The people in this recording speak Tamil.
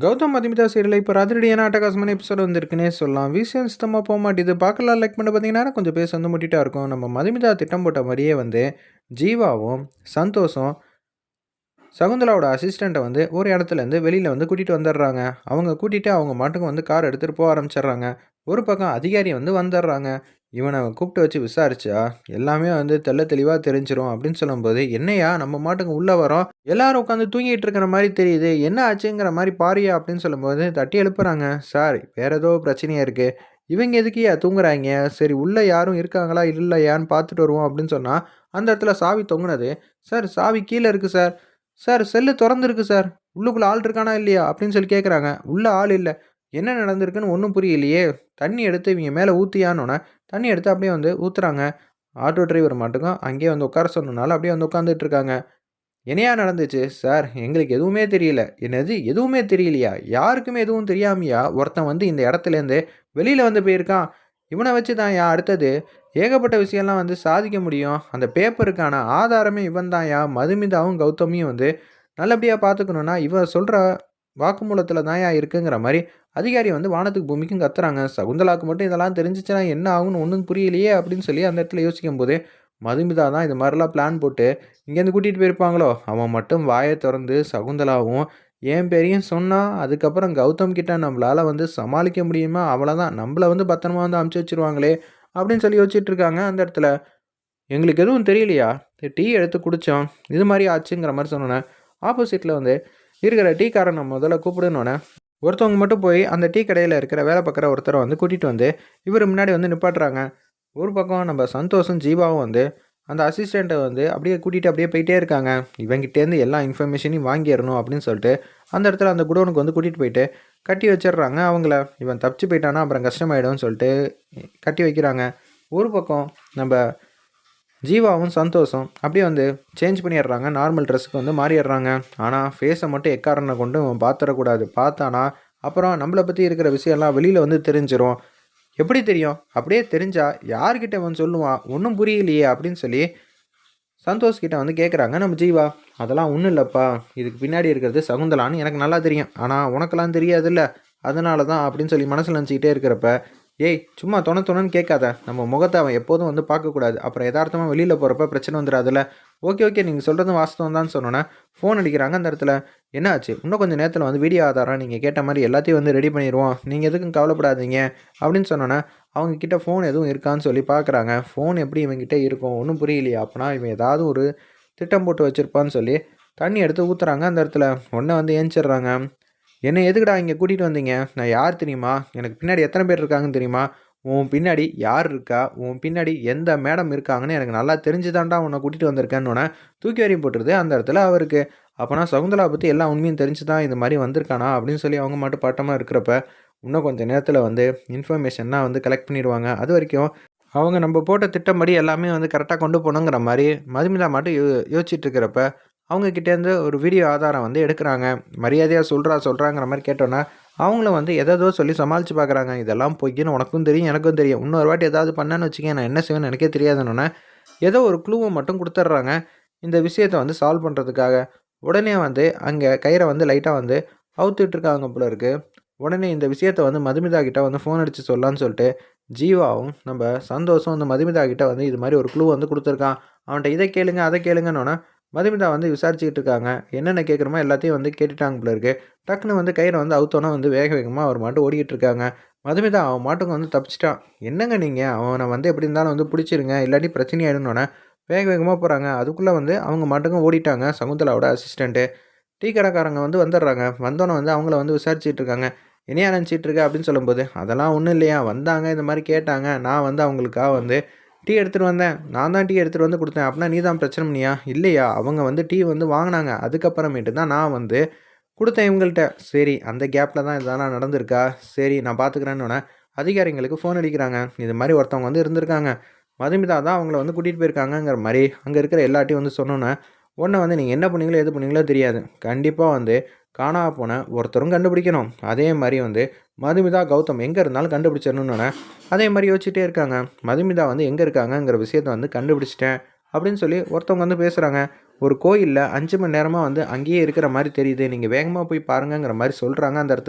கௌதம் மதுமிதா சீரியல் இப்போ அதிரடியான அட்டகாசமான எபிசோட் வந்திருக்குன்னே சொல்லலாம். விஷயம் சுத்தமாக போக மாட்டேது பார்க்கலாம். லைக் பண்ண பார்த்தீங்கன்னா கொஞ்சம் பேச வந்து முட்டிட்டா இருக்கும். நம்ம மதுமிதா திட்டம் போட்ட மாதிரியே வந்து ஜீவாவும் சந்தோஷம் சகுந்தலாவோட அசிஸ்டண்ட்டை வந்து ஒரு இடத்துலேருந்து வெளியில் வந்து கூட்டிகிட்டு வந்துடுறாங்க. அவங்க கூட்டிகிட்டு அவங்க மாட்டுக்கு வந்து கார் எடுத்துகிட்டு போக ஆரம்பிச்சிடுறாங்க. ஒரு பக்கம் அதிகாரி வந்து வந்துடுறாங்க. இவனை கூப்பிட்டு வச்சு விசாரிச்சா எல்லாமே வந்து தெள்ள தெளிவாக தெரிஞ்சிரும் அப்படின்னு சொல்லும்போது என்னையா நம்ம மாட்டுக்கு உள்ளே வரோம். எல்லாரும் உட்காந்து தூங்கிட்டு இருக்கிற மாதிரி தெரியுது. என்ன ஆச்சுங்கிற மாதிரி பாரியா அப்படின்னு சொல்லும்போது தட்டி எழுப்புறாங்க. சார் வேற ஏதோ பிரச்சனையாக இருக்குது இவங்க எதுக்கியா தூங்குறாங்க சரி உள்ளே யாரும் இருக்காங்களா இல்லையான்னு பார்த்துட்டு வருவோம் அப்படின்னு சொன்னால் அந்த இடத்துல சாவி தொங்குனது. சார் சாவி கீழே இருக்குது சார். சார் செல்லு திறந்துருக்கு சார். உள்ளுக்குள்ளே ஆள் இருக்கானா இல்லையா? அப்படின்னு சொல்லி கேட்குறாங்க உள்ளே ஆள் இல்லை. என்ன நடந்திருக்குன்னு ஒன்றும் புரியலையே. தண்ணி எடுத்து இவங்க மேலே ஊற்றியானோன்னே தண்ணி எடுத்து அப்படியே வந்து ஊற்றுறாங்க ஆட்டோ டிரைவர் மட்டுக்கும் அங்கேயே வந்து உட்கார சொன்னனால அப்படியே வந்து உட்காந்துட்டு இருக்காங்க. என்னையா நடந்துச்சு? சார் எங்களுக்கு எதுவுமே தெரியல. என்னது? எதுவுமே தெரியலையா? யாருக்குமே எதுவும் தெரியாமையா? ஒருத்தன் வந்து இந்த இடத்துலேருந்து வெளியில் வந்து போயிருக்கான். இவனை வச்சு தான் யா அடுத்தது ஏகப்பட்ட விஷயம்லாம் வந்து சாதிக்க முடியும். அந்த பேப்பருக்கான ஆதாரமே இவன் தான்யா மதுமிதாவும் கௌதமியும் வந்து நல்லபடியாக பார்த்துக்கணுன்னா இவன் சொல்கிற வாக்குமூலத்தில் தான் யா இருக்குங்கிற மாதிரி அதிகாரி வந்து வானத்துக்கு பூமிக்கும் கத்துறாங்க. சகுந்தலாவுக்கு மட்டும் இதெல்லாம் தெரிஞ்சிச்சுன்னா என்ன ஆகும்னு ஒன்றும் புரியலையே அப்படின்னு சொல்லி அந்த இடத்துல யோசிக்கும் போது மதுமிதா தான் இது மாதிரிலாம் பிளான் போட்டு இங்கேருந்து கூட்டிகிட்டு போயிருப்பாங்களோ? அவன் மட்டும் வாயை திறந்து சகுந்தலாவும் என் பேரையும் சொன்னால் அதுக்கப்புறம் கௌதம் கிட்ட நம்மளால் வந்து சமாளிக்க முடியுமா? அவ்வளோதான் நம்மளை வந்து பத்திரமா வந்து அமுச்சு வச்சிருவாங்களே. அப்படின்னு சொல்லி யோசிச்சுட்டு இருக்காங்க அந்த இடத்துல. எங்களுக்கு எதுவும் தெரியலையா? டீ எடுத்து குடித்தோம் இது மாதிரி ஆச்சுங்கிற மாதிரி சொன்னோன்னே ஆப்போசிட்டில் வந்து இருக்கிற டீக்காரனை முதல்ல கூப்பிடுனோன்னே ஒருத்தவங்க மட்டும் போய் அந்த டீ கடையில் இருக்கிற வேலை பார்க்குற ஒருத்தரை வந்து கூட்டிகிட்டு வந்து இவர் முன்னாடி வந்து நிப்பாட்டுறாங்க. ஒரு பக்கம் நம்ம சந்தோஷம் ஜீவாவும் வந்து அந்த அசிஸ்டண்ட்டை வந்து அப்படியே கூட்டிகிட்டு அப்படியே போயிட்டே இருக்காங்க. இவங்கிட்டேருந்து எல்லா இன்ஃபர்மேஷனையும் வாங்கிடணும் அப்படின்னு சொல்லிட்டு அந்த இடத்துல அந்த குடோனுக்கு வந்து கூட்டிகிட்டு போயிட்டு கட்டி வச்சிடுறாங்க. அவங்கள இவன் தப்பிச்சு போயிட்டானா அப்புறம் கஷ்டமாயிடும்னு சொல்லிட்டு கட்டி வைக்கிறாங்க. ஒரு பக்கம் நம்ம ஜீவாவும் சந்தோஷம். அப்படியே வந்து சேஞ்ச் பண்ணிடுறாங்க. நார்மல் ட்ரெஸ்ஸுக்கு வந்து மாறிடுறாங்க. ஆனால் ஃபேஸை மட்டும் எக்காரனை கொண்டு அவன் பார்த்துடக்கூடாது பார்த்தானா அப்புறம் நம்மளை பற்றி இருக்கிற விஷயம்லாம் வெளியில் வந்து தெரிஞ்சிடும் எப்படி தெரியும்? அப்படியே தெரிஞ்சா யார்கிட்ட அவன் சொல்லுவான்? ஒன்றும் புரியலையே அப்படின்னு சொல்லி சந்தோஷ் கிட்ட வந்து கேட்குறாங்க நம்ம ஜீவா அதெல்லாம் ஒன்றும் இல்லைப்பா. இதுக்கு பின்னாடி இருக்கிறது சகுந்தலான்னு எனக்கு நல்லா தெரியும். ஆனால் உனக்கெல்லாம் தெரியாதுல்ல. அதனால தான் அப்படின்னு சொல்லி மனசில் நினச்சிக்கிட்டே இருக்கிறப்ப ஏய் சும்மா தொண தொணன்னு கேட்காத. நம்ம முகத்தை அவன் எப்போதும் வந்து பார்க்கக்கூடாது. அப்புறம் எதார்த்தமாக வெளியில் போகிறப்ப பிரச்சனை வந்துடாதுல்ல. ஓகே ஓகே நீங்கள் சொல்கிறதும் வாஸ்தவம் தான் சொன்னோன்னே ஃபோன் அடிக்கிறாங்க அந்த இடத்துல. என்ன ஆச்சு இன்னும் கொஞ்சம் நேரத்தில் வந்து வீடியோ ஆதாரம் நீங்கள் கேட்ட மாதிரி எல்லாத்தையும் வந்து ரெடி பண்ணிடுவோம் நீங்கள் எதுக்கும் கவலைப்படாதீங்க அப்படின்னு சொன்னோன்னே அவங்கக்கிட்ட ஃபோன் எதுவும் இருக்கான்னு சொல்லி பார்க்குறாங்க ஃபோன் எப்படி இவங்ககிட்ட இருக்கும்? ஒன்றும் புரியலையா. அப்படின்னா இவன் ஏதாவது ஒரு திட்டம் போட்டு வச்சுருப்பான்னு சொல்லி தண்ணி எடுத்து ஊற்றுறாங்க அந்த இடத்துல. ஒன்றை வந்து ஏஞ்சிடுறாங்க. என்னை எதுக்குடா இங்கே கூட்டிகிட்டு வந்தீங்க? நான் யார் தெரியுமா? எனக்கு பின்னாடி எத்தனை பேர் இருக்காங்கன்னு தெரியுமா? உன் பின்னாடி யார் இருக்கா? உன் பின்னாடி எந்த மேடம் இருக்காங்கன்னு எனக்கு நல்லா தெரிஞ்சுதான்டா உன்னை கூட்டிகிட்டு வந்திருக்கேன்னு தூக்கி வரையும் போட்டுருது அந்த இடத்துல அவருக்கு. அப்போனா சகுந்தலா பற்றி எல்லா உண்மையும் தெரிஞ்சு தான் இந்த மாதிரி வந்திருக்கானா அப்படின்னு சொல்லி அவங்க மட்டும் பாட்டமாக இருக்கிறப்ப இன்னும் கொஞ்சம் நேரத்தில் வந்து இன்ஃபர்மேஷன்லாம் வந்து கலெக்ட் பண்ணிடுவாங்க. அது வரைக்கும் அவங்க நம்ம போட்ட திட்டப்படி எல்லாமே வந்து கரெக்டாக கொண்டு போகணுங்கிற மாதிரி மதுமிதா மட்டும் யோ யோசிச்சுட்டு இருக்கிறப்ப அவங்கக்கிட்டேருந்து ஒரு வீடியோ ஆதாரம் வந்து எடுக்கிறாங்க. மரியாதையாக சொல்கிறா சொல்கிறாங்கிற மாதிரி கேட்டோன்னா அவங்களும் வந்து எதோ சொல்லி சமாளித்து பார்க்குறாங்க. இதெல்லாம் பொய்க்குன்னு உனக்கும் தெரியும் எனக்கும் தெரியும். இன்னொரு வாட்டி ஏதாவது பண்ணேன்னு வச்சுக்கேன் நான் என்ன செய்வேன்னு எனக்கே தெரியாதுன்னு ஏதோ ஒரு க்ளூவை மட்டும் கொடுத்துட்றாங்க. இந்த விஷயத்தை வந்து சால்வ் பண்ணுறதுக்காக உடனே வந்து அங்கே கயிறை வந்து லைட்டாக வந்து அவுத்துட்ருக்காங்க போல இருக்குது உடனே இந்த விஷயத்தை வந்து மதுமிதா கிட்ட வந்து ஃபோன் அடித்து சொல்லலான்னு சொல்லிட்டு ஜீவாவும் நம்ம சந்தோஷம் வந்து மதுமிதா கிட்ட வந்து இது மாதிரி ஒரு க்ளூ வந்து கொடுத்துருக்கான். அவன்கிட்ட இதை கேளுங்க அதை கேளுங்கன்னொன்னே மதுமிதா வந்து விசாரிச்சுக்கிட்டு இருக்காங்க. என்னென்ன கேட்குறமோ எல்லாத்தையும் வந்து கேட்டுட்டாங்க போல இருக்கு. டக்குன்னு வந்து கயிறை வந்து அவுத்தோன்னா வந்து வேக வேகமாக அவர் மாட்டு ஓடிக்கிட்டு இருக்காங்க. மதுமிதா அவன் மாட்டுக்கு வந்து தப்பிச்சிட்டான். என்னங்க நீங்கள் அவனை வந்து எப்படி இருந்தாலும் வந்து பிடிச்சிருங்க. இல்லாட்டி பிரச்சனையாயிடுனோடனே வேக வேகமாக போகிறாங்க அதுக்குள்ளே வந்து அவங்க மாட்டுக்கும் ஓடிட்டாங்க. சகுந்தலாவோட அசிஸ்டண்ட்டு டீ கடைக்காரங்க வந்து வந்துடுறாங்க. வந்தோன்னே வந்து அவங்கள வந்து விசாரிச்சுட்டு இருக்காங்க. இனியா நினச்சிட்டு இருக்க அப்படின்னு சொல்லும்போது அதெல்லாம் ஒன்றும் இல்லையா? வந்தாங்க. இந்த மாதிரி கேட்டாங்க. நான் வந்து அவங்களுக்காக வந்து டீ எடுத்துகிட்டு வந்தேன். நான் தான் டீ எடுத்துகிட்டு வந்து கொடுத்தேன். அப்படின்னா நீ தான் பிரச்சனை பண்ணியா? இல்லையா? அவங்க வந்து டீ வந்து வாங்கினாங்க. அதுக்கப்புறமேட்டு தான் நான் வந்து கொடுத்தேன் இவங்கள்ட்ட. சரி அந்த கேப்பில் தான் இதெல்லாம் நடந்திருக்கா? சரி நான் பார்த்துக்கிறேன்னு அதிகாரிங்களுக்கு ஃபோன் அடிக்கிறாங்க. இது மாதிரி ஒருத்தவங்க வந்து இருந்திருக்காங்க. மதுமிதா தான் அவங்கள வந்து கூட்டிகிட்டு போயிருக்காங்கங்கிற மாதிரி அங்கே இருக்கிற எல்லாட்டையும் வந்து சொன்னோன்னே ஒன்றை வந்து நீங்கள் என்ன பண்ணீங்களோ எது பண்ணீங்களோ தெரியாது. கண்டிப்பாக வந்து காணா போன ஒருத்தரும் கண்டுபிடிக்கணும். அதே மாதிரி வந்து மதுமிதா கௌதம் எங்கே இருந்தாலும் கண்டுபிடிச்சிடணுன்னு அதே மாதிரி யோசிச்சுட்டே இருக்காங்க. மதுமிதா வந்து எங்கே இருக்காங்கங்கிற விஷயத்த வந்து கண்டுபிடிச்சிட்டேன் அப்படின்னு சொல்லி ஒருத்தவங்க வந்து பேசுகிறாங்க ஒரு கோயிலில் அஞ்சு மணி நேரமாக வந்து அங்கேயே இருக்கிற மாதிரி தெரியுது. நீங்கள் வேகமாக போய் பாருங்கங்கிற மாதிரி சொல்கிறாங்க அந்த இடத்துல.